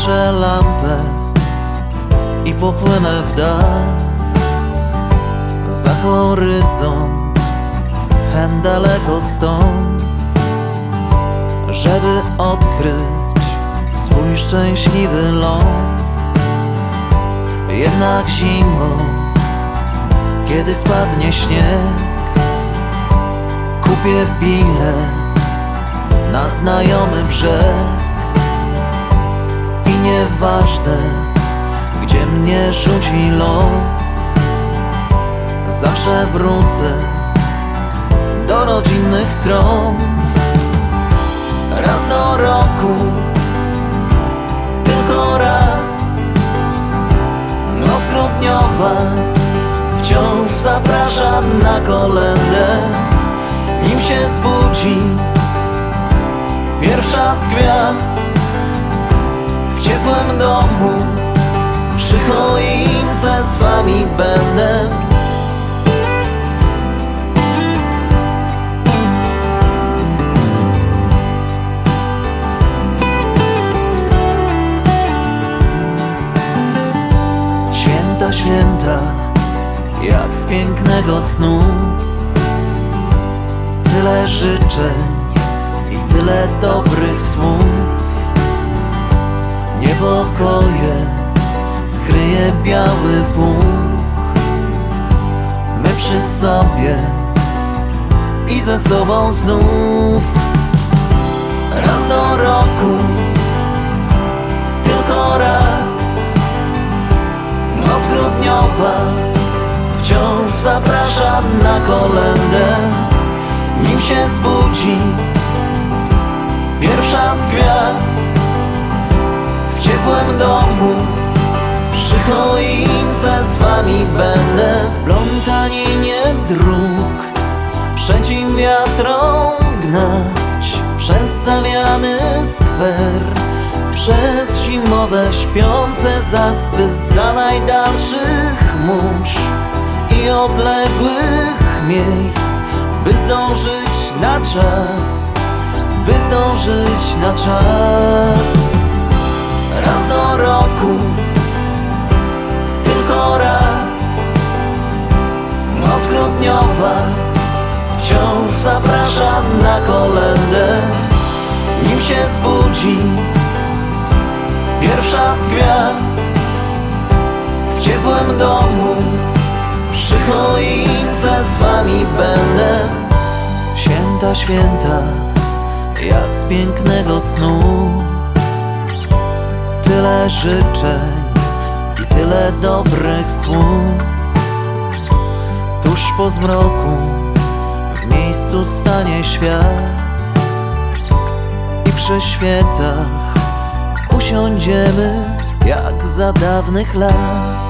Zapalę lampę i popłynę w dal. Za horyzont, hen daleko stąd. Żeby odkryć swój szczęśliwy ląd. Jednak zimą, kiedy spadnie śnieg Kupię bilet na znajomy brzeg nieważne, gdzie mnie rzuci los. Zawsze wrócę do rodzinnych stron. Raz do roku, tylko raz. Noc grudniowa wciąż zaprasza na kolendę Nim się zbudzi W domu. Przy choince z wami będę. Święta, święta, jak z pięknego snu. Tyle życzeń i tyle dobrych słów Niepokoje skryje biały puch My przy sobie i ze sobą znów. Raz do roku, tylko raz. Noc grudniowa wciąż zaprasza na kolendę Nim się zbudzi przy choince z wami będę. W plątaninie dróg przeciw wiatrom gnać Przez zawiany skwer. Przez zimowe śpiące zaspy za najdalszych mórz I odległych miejsc By zdążyć na czas By zdążyć na czas. Raz do roku Wciąż zaprasza na kolendę Nim się zbudzi Pierwsza z gwiazd. W ciepłym domu Przy choince z wami będę. Święta, święta Jak z pięknego snu. Tyle życzeń I tyle dobrych słów. Tuż po zmroku miejscu stanie świat. I przy świecach Usiądziemy jak za dawnych lat